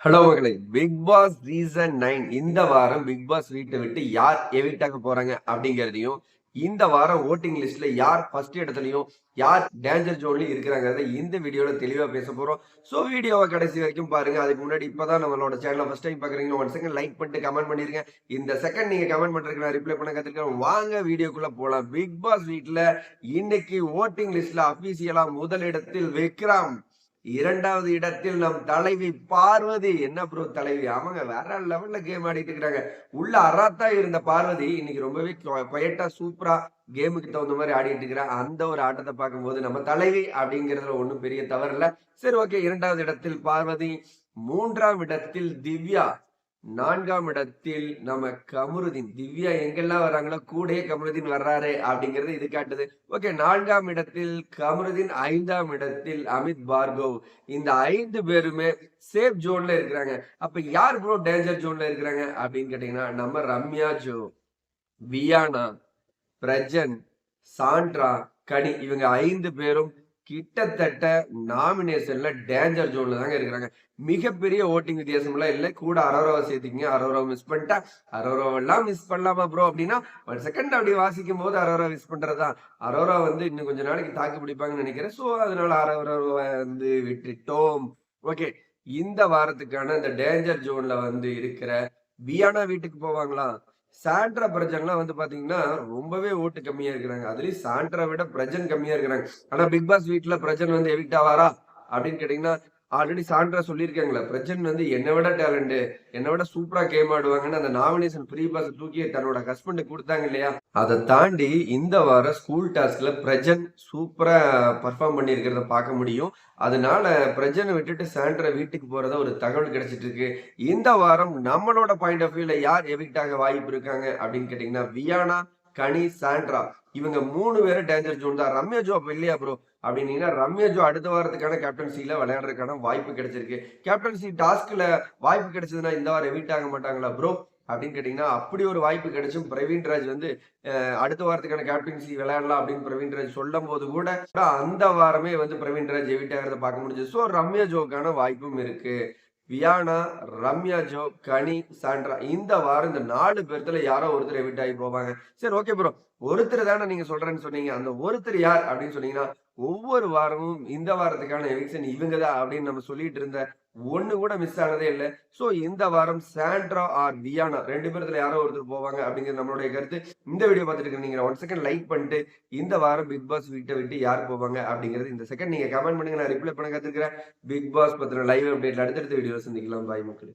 Hello. மகளே big Boss season nine இந்த வாரம் பிக் பாஸ் வீட்டை விட்டு யார் எவிட்டாக ஆக போறாங்க அப்படிங்கறதையும் இந்த வாரம் ஓட்டிங் லிஸ்ட்ல யார் ஃபர்ஸ்ட் இடத்துலயும் யார் டேஞ்சர் ஜோன்லயும் இருக்கிறாங்கிறத இந்த வீடியோல தெளிவா பேச போறோம். ஸோ வீடியோவை கடைசி வரைக்கும் பாருங்க. அதுக்கு முன்னாடி இப்பதான் நம்மளோட சேனலை ஃபர்ஸ்ட் டைம் பாக்குறீங்க ஒன் செகண்ட் லைக் பண்ணிட்டு கமெண்ட் பண்ணிருங்க. இந்த செகண்ட் நீங்க கமெண்ட் பண்றதுக்கு நான் ரிப்ளை பண்ண கத்துருக்கேன் வாங்க வீடியோக்குள்ள போலாம். பிக் பாஸ் வீட்ல இன்னைக்கு ஓட்டிங் லிஸ்ட்ல அபிஷியலா முதலிடத்தில் விக்ரம். இரண்டாவது இடத்தில் நம் தலைவி பார்வதி. என்ன ப்ரோ தலைவி? ஆமாங்க வேற லெவல்ல கேம் ஆடிட்டு இருக்கிறாங்க. உள்ள அராத்தா இருந்த பார்வதி இன்னைக்கு ரொம்பவே கொயட்டா சூப்பரா கேமுக்கு தகுந்த மாதிரி ஆடிட்டு இருக்கிற. அந்த ஒரு ஆட்டத்தை பார்க்கும்போது நம்ம தலைவி அப்படிங்கறதுல ஒன்றும் பெரிய தவறு இல்ல. சரி ஓகே இரண்டாவது இடத்தில் பார்வதி மூன்றாம் இடத்தில் திவ்யா. நான்காம் இடத்தில் நம்ம கமருதீன் திவ்யா எங்கெல்லாம் வராங்களோ கூடயே கமருதீன் வர்றாரு அப்படிங்கறது இது காட்டுது. ஓகே நான்காம் இடத்தில் கமருதீன் ஐந்தாம் இடத்தில் அமித் பார்கவ். இந்த ஐந்து பேருமே சேஃப் ஜோன்ல இருக்கிறாங்க. அப்ப யார் ப்ரோ டேஞ்சர் ஜோன்ல இருக்கிறாங்க அப்படின்னு கேட்டீங்கன்னா நம்ம ரம்யா ஜோ வியானா பிரஜன் சாண்ட்ரா கனி இவங்க ஐந்து பேரும் கிட்டத்தட்ட நாமினேஷன்ல டேஞ்சர் ஜோன்ல தாங்க இருக்கிறாங்க. மிகப்பெரிய ஓட்டிங் வித்தியாசம் எல்லாம் இல்லை. கூட அரோராவை சேர்த்துக்கிங்க. அரோராவை மிஸ் பண்ணிட்டா அரோராவெல்லாம் மிஸ் பண்ணலாமா ப்ரோ அப்படின்னா ஒரு செகண்ட் அப்படி வாசிக்கும் போது அரோரா மிஸ் பண்றதுதான் அரோரா வந்து இன்னும் கொஞ்ச நாளைக்கு தாக்கு பிடிப்பாங்கன்னு நினைக்கிறேன். ஸோ அதனால அரோராவை வந்து விட்டுட்டோம். ஓகே இந்த வாரத்துக்கான இந்த டேஞ்சர் ஜோன்ல வந்து இருக்கிற வியானா வீட்டுக்கு போவாங்களா? சாண்ட்ரா பிரஜன்லாம் வந்து பாத்தீங்கன்னா ரொம்பவே ஓட்டு கம்மியா இருக்கிறாங்க. அதுலயும் சாண்ட்ரா விட பிரஜன் கம்மியா இருக்கிறாங்க. ஆனா பிக் பாஸ் வீட்ல பிரஜன் வந்து எவிக்ட் ஆவாரா? அப்படின்னு கேட்டீங்கன்னா ஆல்ரெடி சாண்ட்ரா சொல்லியிருக்காங்களே பிரஜன் வந்து என்னை விட டேலண்ட் என்னை விட சூப்பரா கேம் ஆடுவாங்கன்னு அந்த நாமினேஷன் ப்ரீ பாஸ் தூக்கி தன்னோட ஹஸ்பண்ட் கொடுத்தாங்க இல்லையா? அதை தாண்டி இந்த வாரம் ஸ்கூல் டாஸ்க்ல பிரஜன் சூப்பரா பர்ஃபார்ம் பண்ணியிருக்கிறத பார்க்க முடியும். அதனால பிரஜனை விட்டுட்டு சாண்ட்ரா வீட்டுக்கு போறத ஒரு தகவல் கிடைச்சிட்டு இருக்கு இந்த வாரம் நம்மளோட பாயிண்ட் ஆஃப் வியூல யார் எவிக்ட் ஆக வாய்ப்பு இருக்காங்க அப்படின்னு கேட்டீங்கன்னா வியானா கனி சாண்ட்ரா. இவங்க மூணு பேரும் டேஞ்சர் ஜோன் தான். ரம்யா ஜோப் இல்லையா ப்ரோ அப்படின்னீங்கன்னா ரம்யா ஜோ அடுத்த வாரத்துக்கான கேப்டன்சில விளையாடுறதுக்கான வாய்ப்பு கிடைச்சிருக்கு. கேப்டன்சி டாஸ்க்ல வாய்ப்பு கிடைச்சதுன்னா இந்த வாரம் வீட் ஆக மாட்டாங்களா ப்ரோ அப்படின்னு கேட்டீங்கன்னா அப்படி ஒரு வாய்ப்பு கிடைச்சும் பிரவீன் ராஜ் வந்து அடுத்த வாரத்துக்கான கேப்டன்சி விளையாடலாம் அப்படின்னு பிரவீன் ராஜ் சொல்லும் போது கூட அந்த வாரமே வந்து பிரவீன்ராஜ் எவிட் ஆகிறத பார்க்க முடிஞ்சது. ஸோ ரம்யா ஜோக்கான வாய்ப்பும் இருக்கு. வியானா ரம்யா ஜோ கனி சாண்ட்ரா இந்த வாரம் இந்த நாலு பேர்த்துல யாரோ ஒருத்தர் எவிட் ஆகி போவாங்க. சரி ஓகே ப்ரோ ஒருத்தர் தானே நீங்க சொல்றேன்னு சொன்னீங்க. அந்த ஒருத்தர் யார் அப்படின்னு சொன்னீங்கன்னா ஒவ்வொரு வாரமும் இந்த வாரத்துக்கான எவிக்ஷன் இவங்க தான் அப்படின்னு நம்ம சொல்லிட்டு இருந்த ஒண்ணு கூட மிஸ் ஆனதே இல்லை. ஸோ இந்த வாரம் சாண்ட்ரா ஆர் வியானா ரெண்டு பேர்த்துல யாரோ ஒருத்தர் போவாங்க அப்படிங்கிறது நம்மளுடைய கருத்து. இந்த வீடியோ பார்த்துட்டு நீங்க ஒன் செகண்ட் லைக் பண்ணிட்டு இந்த வாரம் பிக் பாஸ் வீட்டை விட்டு யார் போவாங்க அப்படிங்கிறது இந்த செகண்ட் நீங்க கமெண்ட் பண்ணுங்க. நான் ரிப்ளை பண்ண கற்றுக்கிறேன் பிக் பாஸ் பத்தின லைவ் அப்டேட்ல அடுத்தடுத்த வீடியோ சந்திக்கலாம். பாய் மக்கள்.